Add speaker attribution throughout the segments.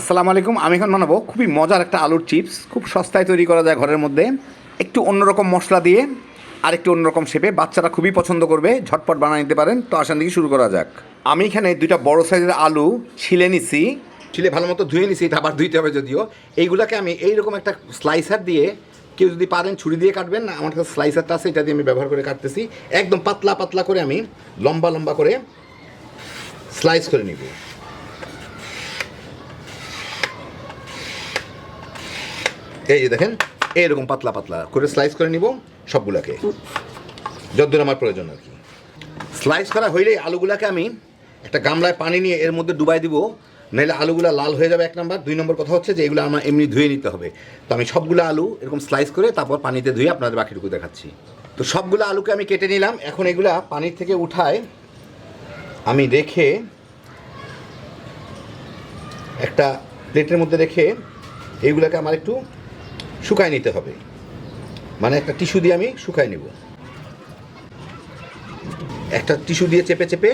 Speaker 1: আসসালামু আলাইকুম। আমি এখন বানাবো খুবই মজার একটা আলুর চিপস। খুব সস্তায় তৈরি করা যায় ঘরের মধ্যে। একটু অন্যরকম মশলা দিয়ে আর একটু অন্যরকম শেপে বাচ্চারা খুবই পছন্দ করবে। ঝটপট বানিয়ে নিতে পারেন। তো আসান দিকে শুরু করা যাক। আমি এখানে দুইটা বড় সাইজের আলু ছিলে নিছি। ছিলে ভালো মতো ধুয়ে নিছি আবার ধুইতে হবে যদিও। এইগুলাকে আমি এইরকম একটা স্লাইসার দিয়ে কেউ যদি পারেন ছুরি দিয়ে কাটবেন না, আমার কাছে স্লাইসারটা আছে, এটা দিয়ে আমি ব্যবহার করে কাটতেছি। একদম পাতলা পাতলা করে আমি লম্বা লম্বা করে স্লাইস করে নিব। এই যে দেখেন এইরকম পাতলা পাতলা করে স্লাইস করে নিব সবগুলোকে। যতদূর আমার প্রয়োজন আর কি। স্লাইস করা হইলেই আলুগুলাকে আমি একটা গামলায় পানি নিয়ে এর মধ্যে ডুবাই দিব নাহলে আলুগুলা লাল হয়ে যাবে এক নম্বর। দুই নম্বর কথা হচ্ছে যে এগুলো আমার এমনি ধুয়ে নিতে হবে। তো আমি সবগুলো আলু এরকম স্লাইস করে তারপর পানিতে ধুয়ে আপনাদের বাকিটুকু দেখাচ্ছি। তো সবগুলো আলুকে আমি কেটে নিলাম। এখন এগুলা পানির থেকে উঠায় আমি রেখে একটা প্লেটের মধ্যে রেখে এইগুলোকে আমার একটু শুকায় নিতে হবে। মানে একটা টিস্যু দিয়ে আমি শুকায় নেব। একটা টিস্যু দিয়ে চেপে চেপে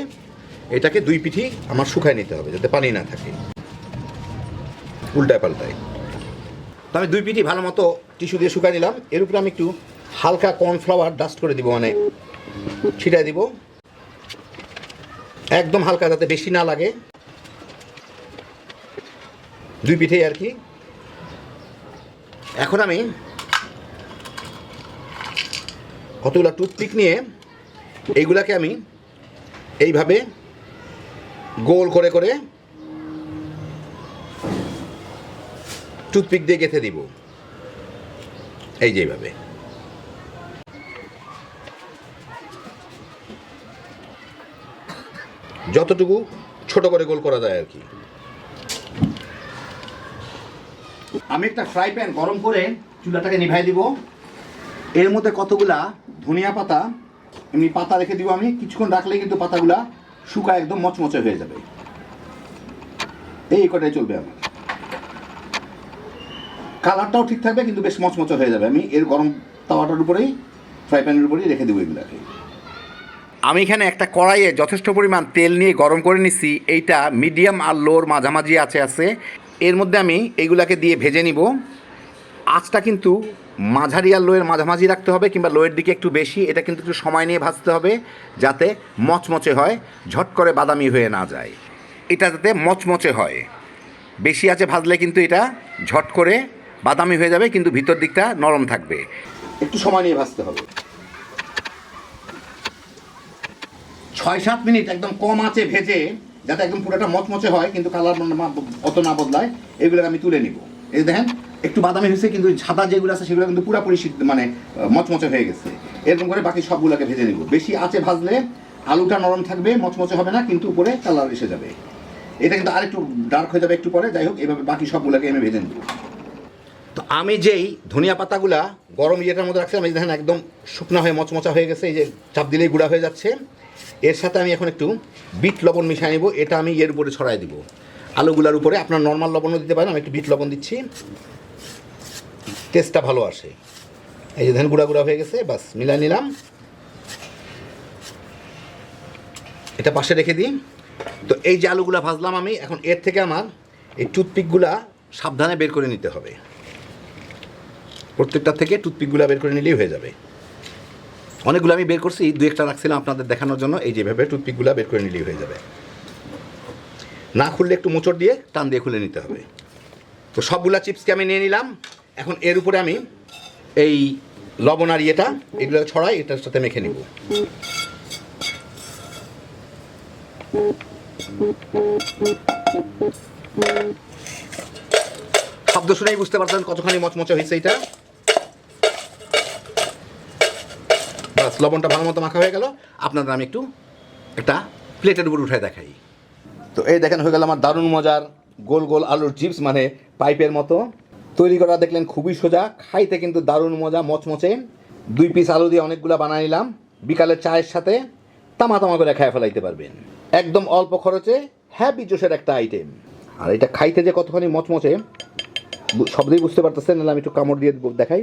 Speaker 1: এটাকে দুই পিঠি আমার শুকায় নিতে হবে, যাতে পানি না থাকে। উল্টায় পাল্টায়। তো আমি দুই পিঠি ভালো মতো টিস্যু দিয়ে শুকায় নিলাম। এর উপরে আমি একটু হালকা কর্নফ্লাওয়ার ডাস্ট করে দিব মানে ছিটায় দিব। একদম হালকা, যাতে বেশি না লাগে। দুই পিঠেই আর কি এখন আমি কতগুলো টুথপিক নিয়ে এইগুলাকে আমি এইভাবে গোল করে করে টুথপিক দিয়ে গেঁথে দিব। এই যে এইভাবে। যতটুকু ছোট করে গোল করা যায় আর কি। আমি একটা ফ্রাই প্যান গরম করে চুলাটাকে নিভাই দিব। এর মধ্যে কতগুলা ধনিয়া পাতা, এমনি পাতা রেখে দিব আমি। কিছুক্ষণ রাখলেই কিন্তু পাতাগুলা শুকায় একদম মচমচে হয়ে যাবে। এই কটাই চলবে আমার। কালারটাও ঠিক থাকবে, কিন্তু বেশ মচমচে হয়ে যাবে। আমি এর গরম তাওয়াটার উপরেই ফ্রাই প্যানের উপরেই রেখে দেবো এগুলাকে। আমি এখানে একটা কড়াইয়ে যথেষ্ট পরিমাণ তেল নিয়ে গরম করে নিছি। এইটা মিডিয়াম আর লোর মাঝামাঝি আছে আছে। এর মধ্যে আমি এইগুলাকে দিয়ে ভেজে নিব। আঁচটা কিন্তু মাঝারি আর লোয়ের মাঝামাঝি রাখতে হবে কিংবা লোয়ের দিকে একটু বেশি, এটা কিন্তু একটু সময় নিয়ে ভাজতে হবে যাতে মচমচে হয়, ঝট করে বাদামি হয়ে না যায়। এটা যাতে মচমচে হয়। বেশি আছে ভাজলে কিন্তু এটা ঝট করে বাদামি হয়ে যাবে, কিন্তু ভিতর দিকটা নরম থাকবে। একটু সময় নিয়ে ভাজতে হবে। ছয় সাত মিনিট একদম কম আঁচে ভেজে যাতে একদম পুরোটা মচমচে হয়, কিন্তু কালার অত না বদলায়, এগুলোকে আমি তুলে নিব। এই দেখেন, একটু বাদামি হয়েছে, কিন্তু সাদা যেগুলো আছে, সেগুলো কিন্তু পুরোপুরি মানে মচমচে হয়ে গেছে। এরকম করে বাকি সবগুলোকে ভেজে নিব। বেশি আঁচে ভাজলে আলুটা নরম থাকবে, মচমচে হবে না, কিন্তু উপরে কালার এসে যাবে। এটা কিন্তু আরেকটু ডার্ক হয়ে যাবে একটু পরে, যাই হোক, এভাবে বাকি সবগুলোকে আমি ভেজে নেব। তো আমি যেই ধনিয়া পাতাগুলা গরম ইয়েটার মধ্যে রাখছিলাম, এই দেখেন, একদম শুকনা হয়ে মচমচা হয়ে গেছে, এই যে চাপ দিলেই গুঁড়া হয়ে যাচ্ছে। এর সাথে আমি এখন একটু বিট লবণ মিশিয়ে নেব, এটা আমি এর উপরে ছড়াই দিব। আলুগুলার উপরে আপনার নর্মাল লবণও দিতে পারেন, আমি একটু বিট লবণ দিচ্ছি। টেস্টটা ভালো আসে। এই যে ধান গুঁড়া গুঁড়া হয়ে গেছে, বাস, মিলাই নিলাম। এটা পাশে রেখে দিই। তো এই যে আলুগুলা ভাজলাম আমি, এখন এর থেকে আমার এই টুথপিকগুলা সাবধানে বের করে নিতে হবে। প্রত্যেকটা থেকে টুথপিকগুলা বের করে নিলেই হয়ে যাবে। অনেকগুলো আমি বের করছি দু একটা রাখছিলাম আপনাদের দেখানোর জন্য। এই যেভাবে টুথপিকগুলো বের করে নিলেই হয়ে যাবে। না খুললে একটু মোচড় দিয়ে টান দিয়ে খুলে নিতে হবে। তো সবগুলা চিপসকে আমি নিয়ে নিলাম। এখন এর উপরে আমি এই লবণ আর ইয়েটা, এগুলো ছড়াই, এটার সাথে মেখে নিব। শব্দ শুনেই বুঝতে পারছেন কতখানি মচমচে হয়েছে এটা। লবণটা ভালো মতো মাখা হয়ে গেল। আপনাদের আমি একটু একটা প্লেটের উপর উঠায় দেখাই। তো এই দেখেন, হয়ে গেল আমার দারুণ মজার গোল গোল আলুর চিপস মানে পাইপের মতো। তৈরি করা দেখলেন খুবই সোজা, খাইতে কিন্তু দারুণ মজা, মচমচে। দুই পিস আলু দিয়ে অনেকগুলা বানাই নিলাম। বিকালের চায়ের সাথে তামা তামা করে খায় ফেলাইতে পারবেন। একদম অল্প খরচে হ্যাপি জোশের একটা আইটেম আর এটা খাইতে যে কতখানি মচমচে শব্দেই বুঝতে পারতেছেন নাহলে আমি একটু কামড় দিয়ে দেখাই।